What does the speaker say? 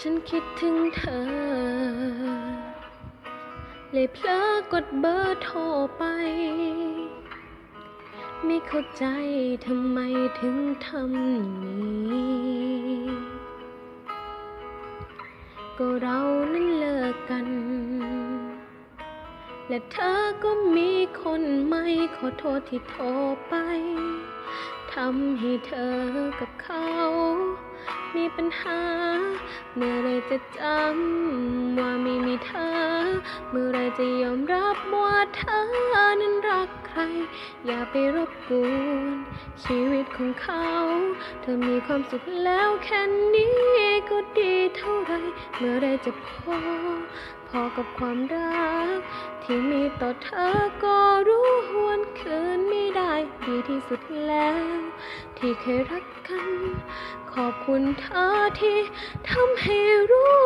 ฉันคิดถึงเธอ เลยเพลอกดเบอร์โทรไป ไม่เข้าใจทำไมถึงทำอย่างนี้ ก็เรานั้นเลิกกัน และเธอก็มีคนใหม่ขอโทษที่โทรไป ทำให้เธอกับเขา มีปัญหา เมื่อไรจะจำว่าไม่มีเธอ เมื่อไรจะยอมรับว่าเธอนั้นรักใคร อย่าไปรบกวนชีวิตของเขา เธอมีความสุขแล้วแค่นี้ก็ดีเท่าไร เมื่อไรจะพอ พอกับความรัก ที่มีต่อเธอก็รู้ ที่สุดแล้ว ที่เคยรักกัน ขอบคุณเธอที่ทำให้รู้